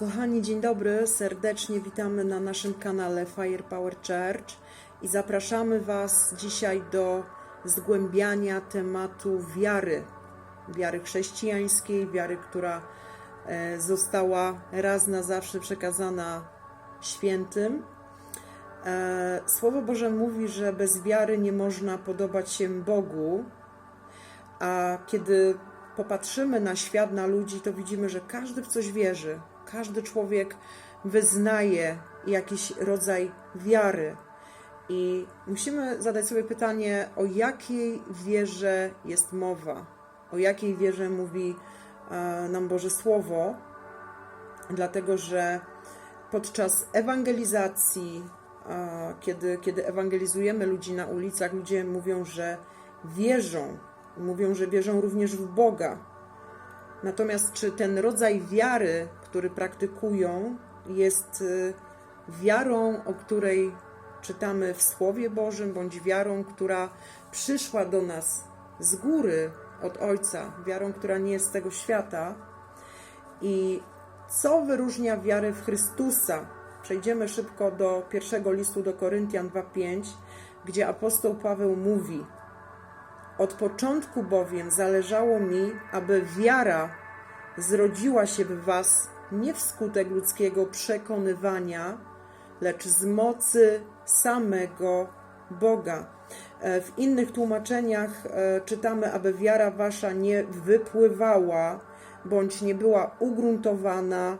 Kochani, dzień dobry. Serdecznie witamy na naszym kanale Firepower Church i zapraszamy Was dzisiaj do zgłębiania tematu wiary. Wiary chrześcijańskiej, wiary, która e, została raz na zawsze przekazana świętym. E, Słowo Boże mówi, że bez wiary nie można podobać się Bogu, a kiedy popatrzymy na świat, na ludzi, to widzimy, że każdy w coś wierzy. Każdy człowiek wyznaje jakiś rodzaj wiary. I musimy zadać sobie pytanie, o jakiej wierze jest mowa, o jakiej wierze mówi e, nam Boże Słowo, dlatego że podczas ewangelizacji, e, kiedy, kiedy ewangelizujemy ludzi na ulicach, ludzie mówią, że wierzą, mówią, że wierzą również w Boga. Natomiast czy ten rodzaj wiary, który praktykują, jest y, wiarą, o której czytamy w Słowie Bożym, bądź wiarą, która przyszła do nas z góry od Ojca, wiarą, która nie jest z tego świata? I co wyróżnia wiarę w Chrystusa? Przejdziemy szybko do pierwszego listu do Koryntian 2:5, gdzie apostoł Paweł mówi: Od początku bowiem zależało mi, aby wiara zrodziła się w was nie wskutek ludzkiego przekonywania, lecz z mocy samego Boga. E, W innych tłumaczeniach e, czytamy, aby wiara wasza nie wypływała bądź nie była ugruntowana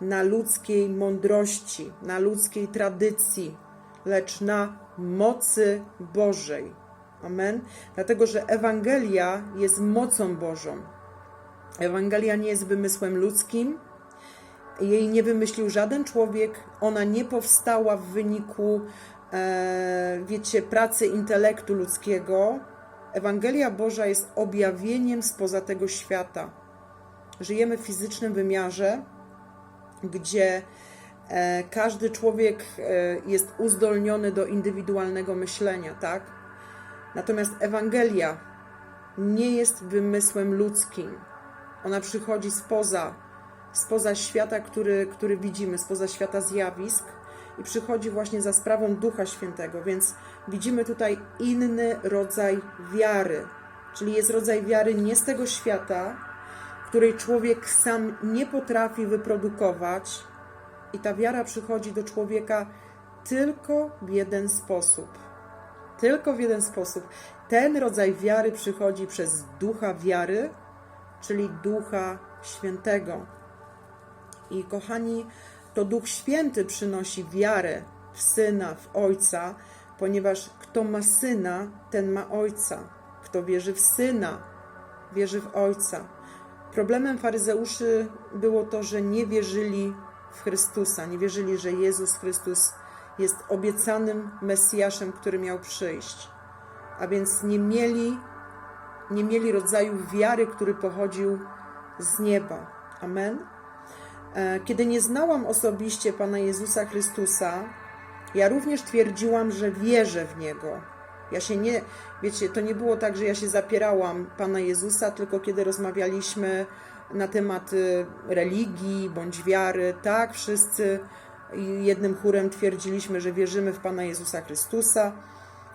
na ludzkiej mądrości, na ludzkiej tradycji, lecz na mocy Bożej. Amen. Dlatego, że Ewangelia jest mocą Bożą. Ewangelia nie jest wymysłem ludzkim, jej nie wymyślił żaden człowiek, ona nie powstała w wyniku, e, wiecie, pracy intelektu ludzkiego. Ewangelia Boża jest objawieniem spoza tego świata. Żyjemy w fizycznym wymiarze, gdzie e, każdy człowiek e, jest uzdolniony do indywidualnego myślenia, tak? Natomiast Ewangelia nie jest wymysłem ludzkim. Ona przychodzi spoza, spoza świata, który, który widzimy, spoza świata zjawisk i przychodzi właśnie za sprawą Ducha Świętego, więc widzimy tutaj inny rodzaj wiary, czyli jest rodzaj wiary nie z tego świata, której człowiek sam nie potrafi wyprodukować, i ta wiara przychodzi do człowieka tylko w jeden sposób. Tylko w jeden sposób. Ten rodzaj wiary przychodzi przez ducha wiary, czyli Ducha Świętego. I kochani, to Duch Święty przynosi wiarę w Syna, w Ojca, ponieważ kto ma Syna, ten ma Ojca. Kto wierzy w Syna, wierzy w Ojca. Problemem faryzeuszy było to, że nie wierzyli w Chrystusa, nie wierzyli, że Jezus Chrystus jest obiecanym Mesjaszem, który miał przyjść. A więc nie mieli, nie mieli rodzaju wiary, który pochodził z nieba. Amen. E, Kiedy nie znałam osobiście Pana Jezusa Chrystusa, ja również twierdziłam, że wierzę w Niego. Ja się nie, wiecie, to nie było tak, że ja się zapierałam Pana Jezusa, tylko kiedy rozmawialiśmy na tematy religii bądź wiary, tak, wszyscy jednym chórem twierdziliśmy, że wierzymy w Pana Jezusa Chrystusa,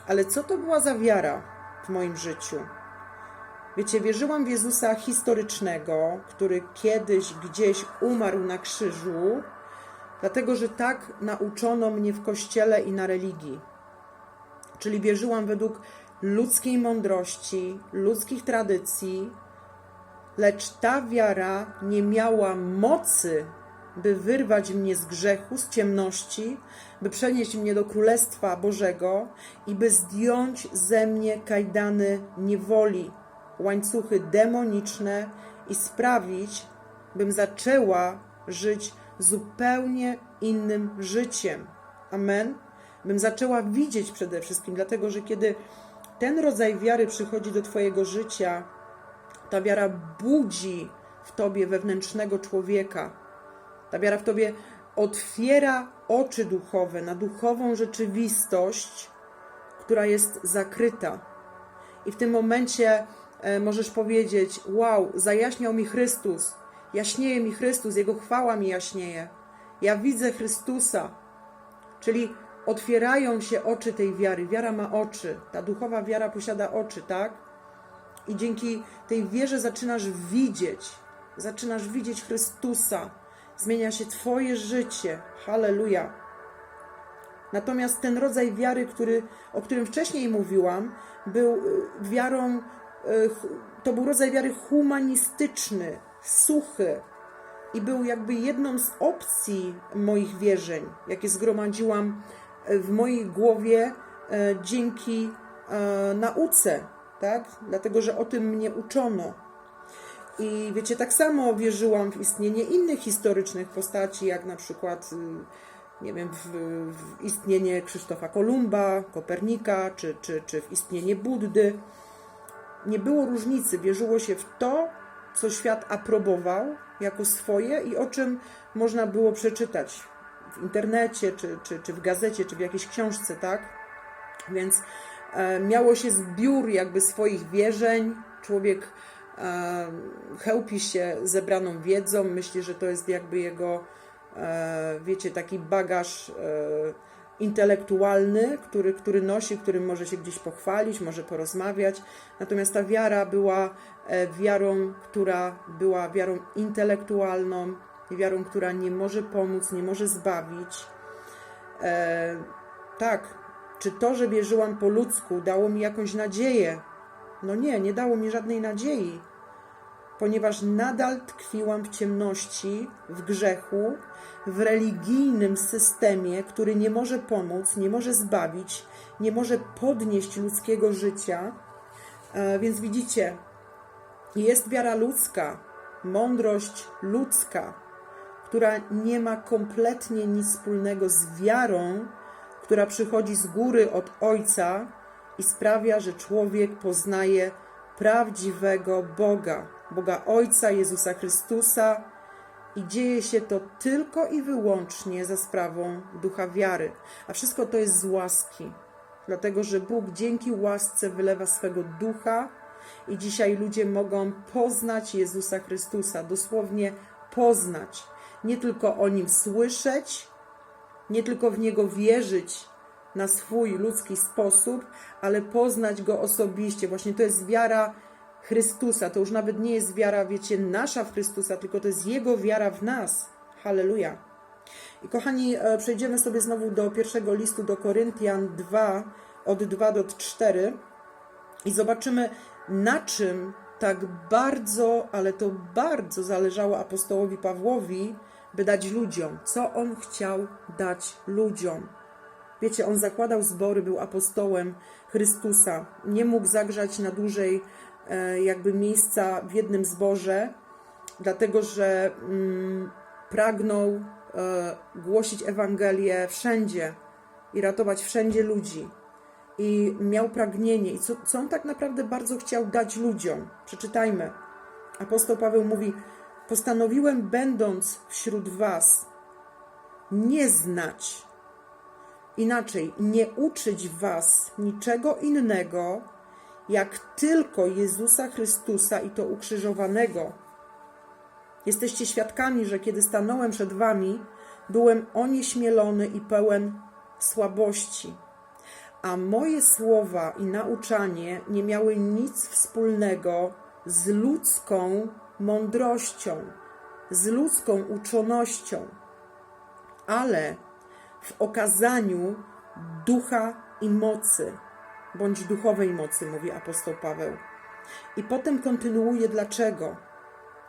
ale co to była za wiara w moim życiu? Wiecie, wierzyłam w Jezusa historycznego, który kiedyś gdzieś umarł na krzyżu, dlatego że tak nauczono mnie w kościele i na religii. Czyli wierzyłam według ludzkiej mądrości, ludzkich tradycji, lecz ta wiara nie miała mocy, by wyrwać mnie z grzechu, z ciemności, by przenieść mnie do Królestwa Bożego i by zdjąć ze mnie kajdany niewoli, łańcuchy demoniczne i sprawić, bym zaczęła żyć zupełnie innym życiem. Amen. Bym zaczęła widzieć przede wszystkim, dlatego że kiedy ten rodzaj wiary przychodzi do Twojego życia, ta wiara budzi w Tobie wewnętrznego człowieka. Ta wiara w Tobie otwiera oczy duchowe na duchową rzeczywistość, która jest zakryta. I w tym momencie możesz powiedzieć: Wow, zajaśniał mi Chrystus. jaśnieje mi Chrystus, Jego chwała mi jaśnieje. Ja widzę Chrystusa, czyli otwierają się oczy tej wiary. Wiara ma oczy, ta duchowa wiara posiada oczy, tak? I dzięki tej wierze zaczynasz widzieć, zaczynasz widzieć Chrystusa. Zmienia się Twoje życie. Halleluja. Natomiast ten rodzaj wiary, który, o którym wcześniej mówiłam, był y, wiarą, to był rodzaj wiary humanistyczny, suchy i był jakby jedną z opcji moich wierzeń, jakie zgromadziłam y, w mojej głowie y, dzięki y, nauce, tak? Dlatego, że o tym mnie uczono. I wiecie, tak samo wierzyłam w istnienie innych historycznych postaci, jak na przykład, y, nie wiem, w, w istnienie Krzysztofa Kolumba, Kopernika, czy, czy, czy w istnienie Buddy. Nie było różnicy, wierzyło się w to, co świat aprobował jako swoje i o czym można było przeczytać w internecie, czy, czy, czy w gazecie, czy w jakiejś książce, tak? Więc e, miało się zbiór jakby swoich wierzeń. Człowiek e, chełpi się zebraną wiedzą, myśli, że to jest jakby jego, e, wiecie, taki bagaż e, intelektualny, który, który nosi, którym może się gdzieś pochwalić, może porozmawiać. Natomiast ta wiara była e, wiarą, która była wiarą intelektualną, wiarą, która nie może pomóc, nie może zbawić. E, tak, czy to, że wierzyłam po ludzku, dało mi jakąś nadzieję? No nie, nie dało mi żadnej nadziei, ponieważ nadal tkwiłam w ciemności, w grzechu, w religijnym systemie, który nie może pomóc, nie może zbawić, nie może podnieść ludzkiego życia. E, Więc widzicie, jest wiara ludzka, mądrość ludzka, która nie ma kompletnie nic wspólnego z wiarą, która przychodzi z góry od Ojca i sprawia, że człowiek poznaje prawdziwego Boga, Boga Ojca Jezusa Chrystusa. I dzieje się to tylko i wyłącznie za sprawą ducha wiary. A wszystko to jest z łaski, dlatego że Bóg dzięki łasce wylewa swego ducha i dzisiaj ludzie mogą poznać Jezusa Chrystusa, dosłownie poznać, nie tylko o nim słyszeć, nie tylko w niego wierzyć na swój ludzki sposób, ale poznać go osobiście. Właśnie to jest wiara Chrystusa. To już nawet nie jest wiara, wiecie, nasza w Chrystusa, tylko to jest jego wiara w nas. Halleluja. I kochani, e, przejdziemy sobie znowu do pierwszego listu do Koryntian 2, od 2 do 4 i zobaczymy, na czym tak bardzo, ale to bardzo zależało apostołowi Pawłowi, by dać ludziom, co on chciał dać ludziom. Wiecie, on zakładał zbory, był apostołem Chrystusa. Nie mógł zagrzać na dłużej jakby miejsca w jednym zborze, dlatego że mm, pragnął e, głosić Ewangelię wszędzie i ratować wszędzie ludzi. I miał pragnienie. I co, co on tak naprawdę bardzo chciał dać ludziom? Przeczytajmy. Apostoł Paweł mówi: Postanowiłem, będąc wśród Was, nie znać, inaczej, nie uczyć Was niczego innego, jak tylko Jezusa Chrystusa i to ukrzyżowanego. Jesteście świadkami, że kiedy stanąłem przed Wami, byłem onieśmielony i pełen słabości. A moje słowa i nauczanie nie miały nic wspólnego z ludzką mądrością, z ludzką uczonością, ale w okazaniu ducha i mocy, bądź duchowej mocy, mówi apostoł Paweł. I potem kontynuuje dlaczego.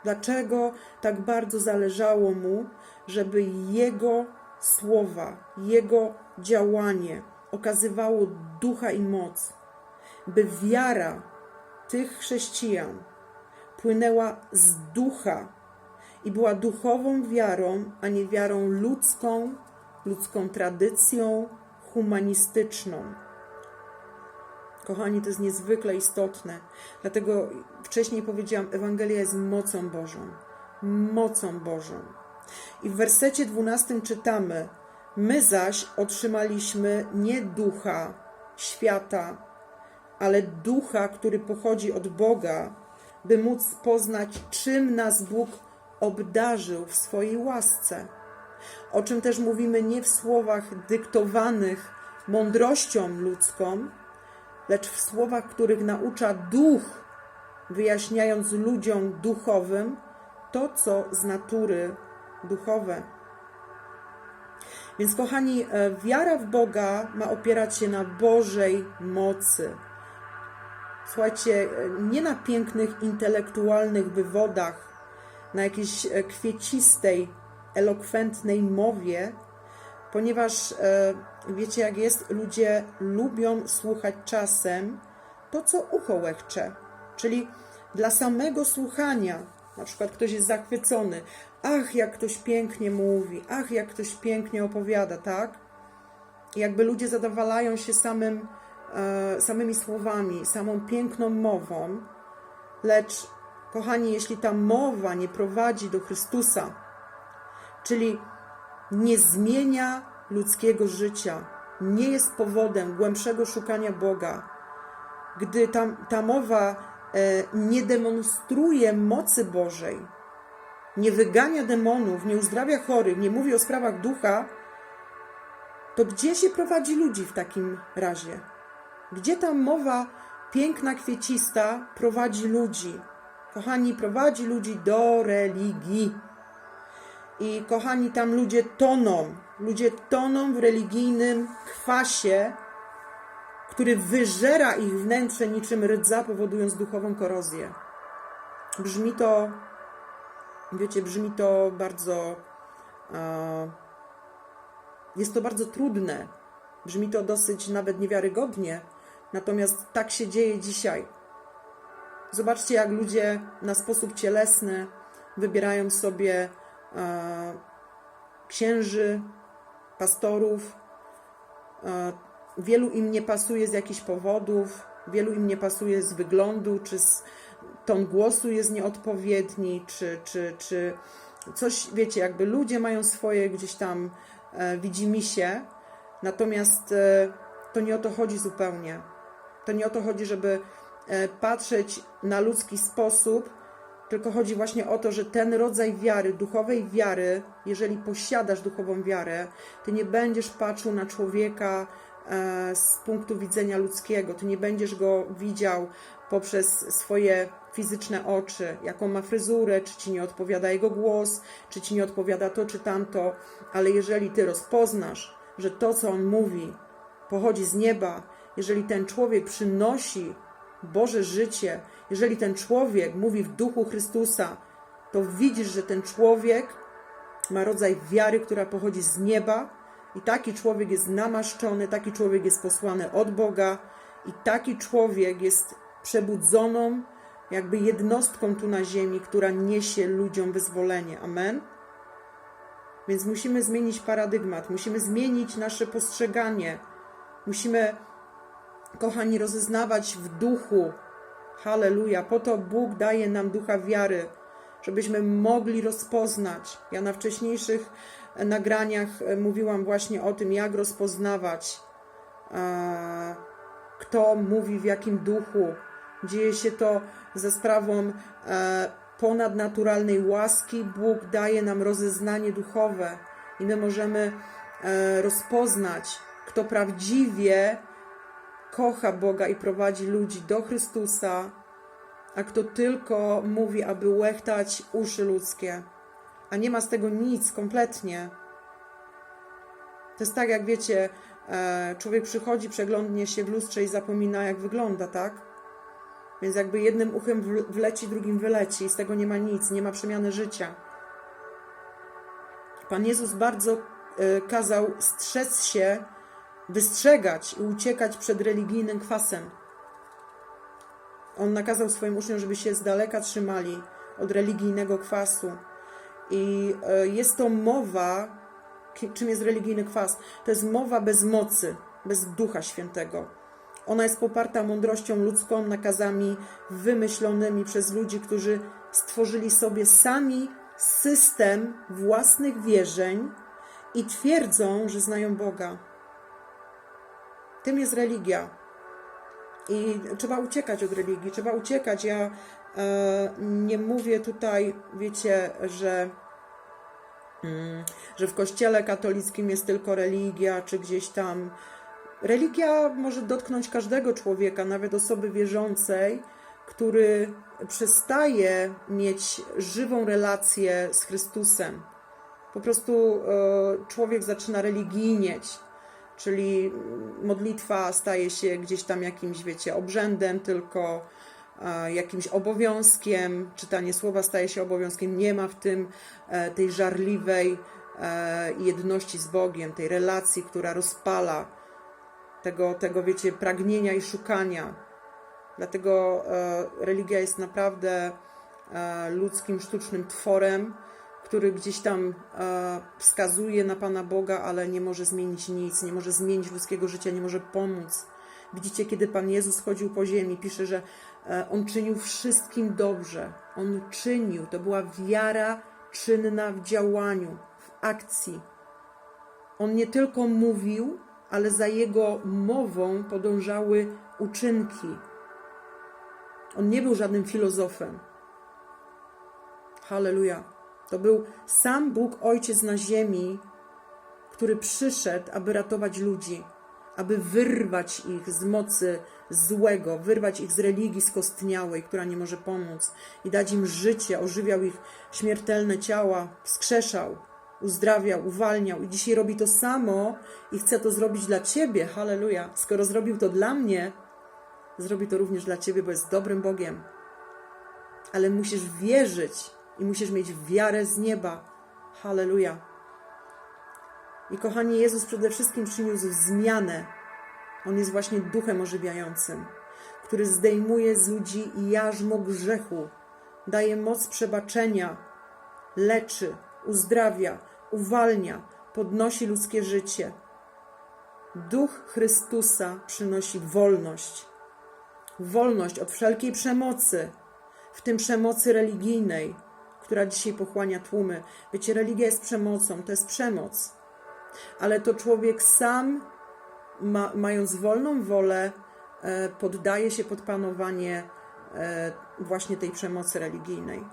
Dlaczego tak bardzo zależało mu, żeby jego słowa, jego działanie okazywało ducha i moc, by wiara tych chrześcijan płynęła z ducha i była duchową wiarą, a nie wiarą ludzką, ludzką tradycją humanistyczną. Kochani, to jest niezwykle istotne. Dlatego wcześniej powiedziałam, Ewangelia jest mocą Bożą. Mocą Bożą. I w wersecie 12 czytamy: My zaś otrzymaliśmy nie ducha świata, ale ducha, który pochodzi od Boga, by móc poznać, czym nas Bóg obdarzył w swojej łasce. O czym też mówimy nie w słowach dyktowanych mądrością ludzką, lecz w słowach, których naucza duch, wyjaśniając ludziom duchowym to, co z natury duchowe. Więc, kochani, e, wiara w Boga ma opierać się na Bożej mocy. Słuchajcie, e, nie na pięknych intelektualnych wywodach, na jakiejś e, kwiecistej, elokwentnej mowie, ponieważ e, wiecie, jak jest, ludzie lubią słuchać czasem to, co ucho łechcze, czyli dla samego słuchania. Na przykład ktoś jest zachwycony, ach, jak ktoś pięknie mówi, ach, jak ktoś pięknie opowiada, tak? Jakby ludzie zadowalają się samym, e, samymi słowami, samą piękną mową, lecz, kochani, jeśli ta mowa nie prowadzi do Chrystusa, czyli nie zmienia ludzkiego życia, nie jest powodem głębszego szukania Boga, gdy ta, ta mowa e, nie demonstruje mocy Bożej, nie wygania demonów, nie uzdrawia chorych, nie mówi o sprawach ducha, to gdzie się prowadzi ludzi w takim razie? Gdzie ta mowa piękna, kwiecista prowadzi ludzi? Kochani, prowadzi ludzi do religii. I kochani, tam ludzie toną. Ludzie toną w religijnym kwasie, który wyżera ich wnętrze niczym rdza, powodując duchową korozję. Brzmi to, wiecie, brzmi to bardzo. Jest to bardzo trudne. Brzmi to dosyć nawet niewiarygodnie. Natomiast tak się dzieje dzisiaj. Zobaczcie, jak ludzie na sposób cielesny wybierają sobie księży, pastorów. E, wielu im nie pasuje z jakichś powodów, wielu im nie pasuje z wyglądu, czy z ton głosu jest nieodpowiedni, czy, czy, czy coś, wiecie, jakby ludzie mają swoje gdzieś tam e, widzimisię, natomiast e, to nie o to chodzi zupełnie. To nie o to chodzi, żeby e, patrzeć na ludzki sposób, tylko chodzi właśnie o to, że ten rodzaj wiary, duchowej wiary, jeżeli posiadasz duchową wiarę, ty nie będziesz patrzył na człowieka e, z punktu widzenia ludzkiego, ty nie będziesz go widział poprzez swoje fizyczne oczy, jaką ma fryzurę, czy ci nie odpowiada jego głos, czy ci nie odpowiada to czy tamto, ale jeżeli ty rozpoznasz, że to, co on mówi, pochodzi z nieba, jeżeli ten człowiek przynosi Boże życie, jeżeli ten człowiek mówi w duchu Chrystusa, to widzisz, że ten człowiek ma rodzaj wiary, która pochodzi z nieba, i taki człowiek jest namaszczony, taki człowiek jest posłany od Boga, i taki człowiek jest przebudzoną, jakby jednostką tu na ziemi, która niesie ludziom wyzwolenie. Amen. Więc musimy zmienić paradygmat, musimy zmienić nasze postrzeganie, musimy kochani, rozeznawać w duchu. Halleluja. Po to Bóg daje nam ducha wiary, żebyśmy mogli rozpoznać. Ja na wcześniejszych nagraniach mówiłam właśnie o tym, jak rozpoznawać, kto mówi w jakim duchu. Dzieje się to ze sprawą ponadnaturalnej łaski. Bóg daje nam rozeznanie duchowe i my możemy rozpoznać, kto prawdziwie kocha Boga i prowadzi ludzi do Chrystusa, a kto tylko mówi, aby łechtać uszy ludzkie, a nie ma z tego nic kompletnie. To jest tak, jak wiecie, e, człowiek przychodzi, przeglądnie się w lustrze i zapomina, jak wygląda, tak? Więc jakby jednym uchem wleci, drugim wyleci, i z tego nie ma nic, nie ma przemiany życia. Pan Jezus bardzo e, kazał strzec się wystrzegać i uciekać przed religijnym kwasem. On nakazał swoim uczniom, żeby się z daleka trzymali od religijnego kwasu. I e, jest to mowa, czym jest religijny kwas? To jest mowa bez mocy, bez ducha świętego. Ona jest poparta mądrością ludzką, nakazami wymyślonymi przez ludzi, którzy stworzyli sobie sami system własnych wierzeń i twierdzą, że znają Boga. Tym jest religia. I trzeba uciekać od religii, trzeba uciekać. Ja E, Nie mówię tutaj, wiecie, że, mm, że w kościele katolickim jest tylko religia, czy gdzieś tam. Religia może dotknąć każdego człowieka, nawet osoby wierzącej, który przestaje mieć żywą relację z Chrystusem. Po prostu e, człowiek zaczyna religijnieć, czyli modlitwa staje się gdzieś tam jakimś, wiecie, obrzędem, tylko jakimś obowiązkiem, czytanie słowa staje się obowiązkiem, nie ma w tym e, tej żarliwej e, jedności z Bogiem, tej relacji, która rozpala tego, tego wiecie, pragnienia i szukania. Dlatego e, religia jest naprawdę ludzkim, sztucznym tworem, który gdzieś tam e, wskazuje na Pana Boga, ale nie może zmienić nic, nie może zmienić ludzkiego życia, nie może pomóc. Widzicie, kiedy Pan Jezus chodził po ziemi, pisze, że e, On czynił wszystkim dobrze. On czynił. To była wiara czynna w działaniu, w akcji. On nie tylko mówił, ale za Jego mową podążały uczynki. On nie był żadnym filozofem. Halleluja. To był sam Bóg Ojciec na ziemi, który przyszedł, aby ratować ludzi, aby wyrwać ich z mocy złego, wyrwać ich z religii skostniałej, która nie może pomóc i dać im życie, ożywiał ich śmiertelne ciała, wskrzeszał, uzdrawiał, uwalniał i dzisiaj robi to samo i chce to zrobić dla Ciebie. Halleluja. Skoro zrobił to dla mnie, zrobi to również dla Ciebie, bo jest dobrym Bogiem. Ale musisz wierzyć i musisz mieć wiarę z nieba. Halleluja. I kochani, Jezus przede wszystkim przyniósł zmianę. On jest właśnie duchem ożywiającym, który zdejmuje z ludzi jarzmo grzechu, daje moc przebaczenia, leczy, uzdrawia, uwalnia, podnosi ludzkie życie. Duch Chrystusa przynosi wolność. Wolność od wszelkiej przemocy, w tym przemocy religijnej, która dzisiaj pochłania tłumy. Wiecie, religia jest przemocą, to jest przemoc. Ale to człowiek sam, ma, mając wolną wolę, e, poddaje się pod panowanie e, właśnie tej przemocy religijnej.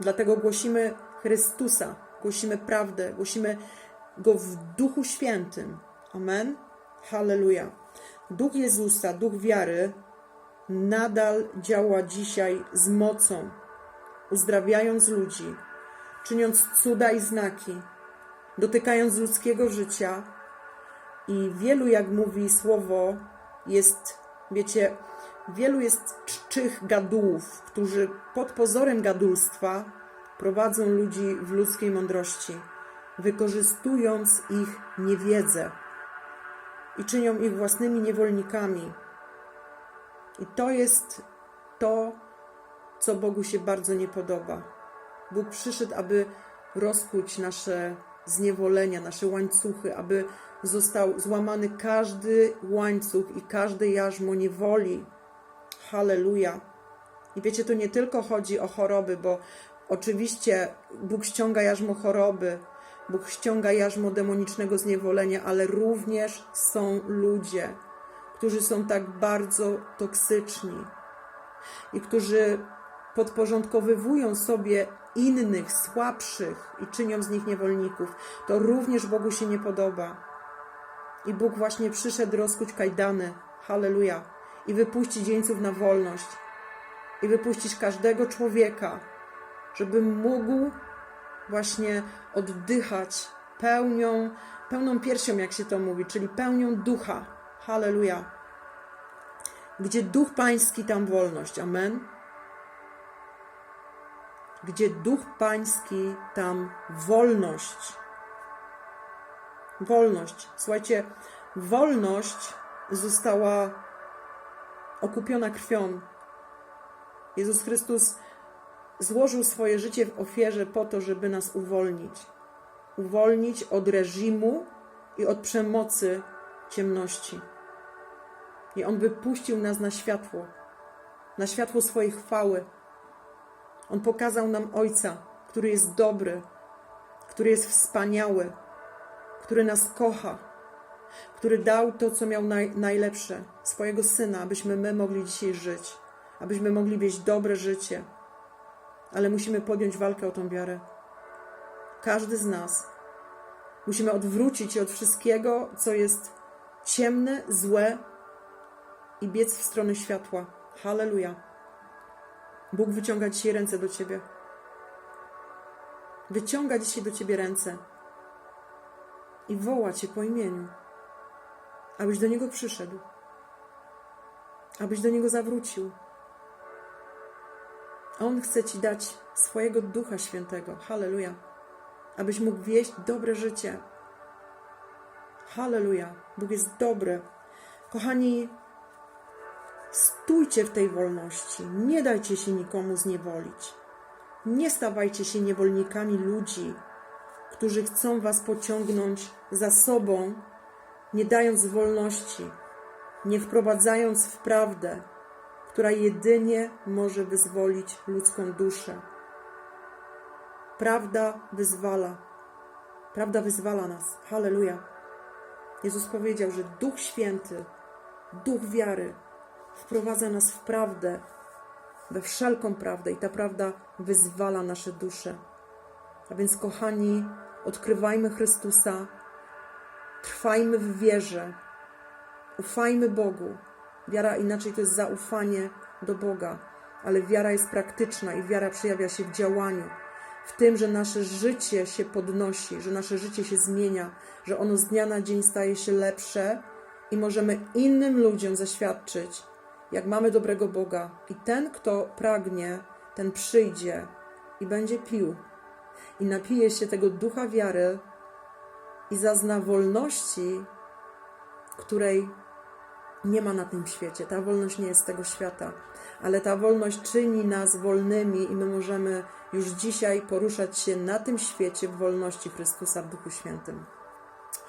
Dlatego głosimy Chrystusa, głosimy prawdę, głosimy Go w Duchu Świętym. Amen. Halleluja. Duch Jezusa, duch wiary nadal działa dzisiaj z mocą, uzdrawiając ludzi, czyniąc cuda i znaki, dotykając ludzkiego życia. I wielu, jak mówi słowo, jest, wiecie, wielu jest czczych gadułów, którzy pod pozorem gadulstwa prowadzą ludzi w ludzkiej mądrości, wykorzystując ich niewiedzę i czynią ich własnymi niewolnikami. I to jest to, co Bogu się bardzo nie podoba. Bóg przyszedł, aby rozkuć nasze zniewolenia, nasze łańcuchy, aby został złamany każdy łańcuch i każde jarzmo niewoli. Halleluja. I wiecie, to nie tylko chodzi o choroby, bo oczywiście Bóg ściąga jarzmo choroby, Bóg ściąga jarzmo demonicznego zniewolenia, ale również są ludzie, którzy są tak bardzo toksyczni i którzy podporządkowywują sobie innych, słabszych i czynią z nich niewolników. To również Bogu się nie podoba. I Bóg właśnie przyszedł rozkuć kajdany, halleluja, i wypuścić jeńców na wolność, i wypuścić każdego człowieka, żeby mógł właśnie oddychać pełnią, pełną piersią, jak się to mówi, czyli pełnią ducha. Halleluja. Gdzie duch pański, tam wolność. Amen. Gdzie duch pański, tam wolność. Wolność. Słuchajcie, wolność została okupiona krwią. Jezus Chrystus złożył swoje życie w ofierze po to, żeby nas uwolnić. Uwolnić od reżimu i od przemocy ciemności. I On wypuścił nas na światło, na światło swojej chwały. On pokazał nam Ojca, który jest dobry, który jest wspaniały, który nas kocha. który dał to, co miał naj, najlepsze, swojego syna, abyśmy my mogli dzisiaj żyć, abyśmy mogli wieść dobre życie. Ale musimy podjąć walkę o tą wiarę. Każdy z nas. Musimy odwrócić się od wszystkiego, co jest ciemne, złe i biec w stronę światła. Halleluja. Bóg wyciąga dzisiaj ręce do ciebie. Wyciąga dzisiaj do ciebie ręce i woła cię po imieniu, abyś do niego przyszedł, abyś do niego zawrócił. On chce ci dać swojego Ducha Świętego. Halleluja. Abyś mógł wieść dobre życie. Halleluja. Bóg jest dobry. Kochani, stójcie w tej wolności. Nie dajcie się nikomu zniewolić. Nie stawajcie się niewolnikami ludzi, którzy chcą was pociągnąć za sobą, nie dając wolności, nie wprowadzając w prawdę, która jedynie może wyzwolić ludzką duszę. Prawda wyzwala. Prawda wyzwala nas. Halleluja. Jezus powiedział, że Duch Święty, Duch wiary wprowadza nas w prawdę, we wszelką prawdę i ta prawda wyzwala nasze dusze. A więc, kochani, odkrywajmy Chrystusa, trwajmy w wierze, ufajmy Bogu. Wiara inaczej to jest zaufanie do Boga, ale wiara jest praktyczna i wiara przejawia się w działaniu, w tym, że nasze życie się podnosi, że nasze życie się zmienia, że ono z dnia na dzień staje się lepsze i możemy innym ludziom zaświadczyć, jak mamy dobrego Boga. I ten, kto pragnie, ten przyjdzie i będzie pił i napije się tego ducha wiary i zazna wolności, której nie ma na tym świecie. Ta wolność nie jest tego świata, ale ta wolność czyni nas wolnymi i my możemy już dzisiaj poruszać się na tym świecie w wolności Chrystusa w Duchu Świętym.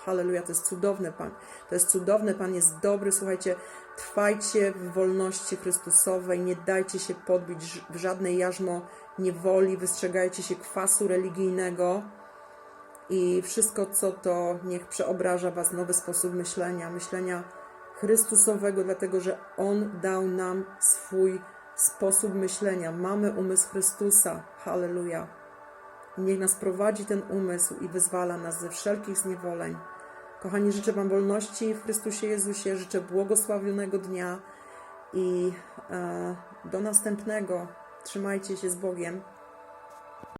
Halleluja, to jest cudowne, Pan. To jest cudowne, Pan jest dobry. Słuchajcie, trwajcie w wolności Chrystusowej, nie dajcie się podbić w żadne jarzmo niewoli, wystrzegajcie się kwasu religijnego i wszystko, co to, niech przeobraża Was nowy sposób myślenia, myślenia Chrystusowego, dlatego że On dał nam swój sposób myślenia. Mamy umysł Chrystusa. Halleluja. I niech nas prowadzi ten umysł i wyzwala nas ze wszelkich zniewoleń. Kochani, życzę Wam wolności w Chrystusie Jezusie, życzę błogosławionego dnia i e, do następnego. Trzymajcie się z Bogiem.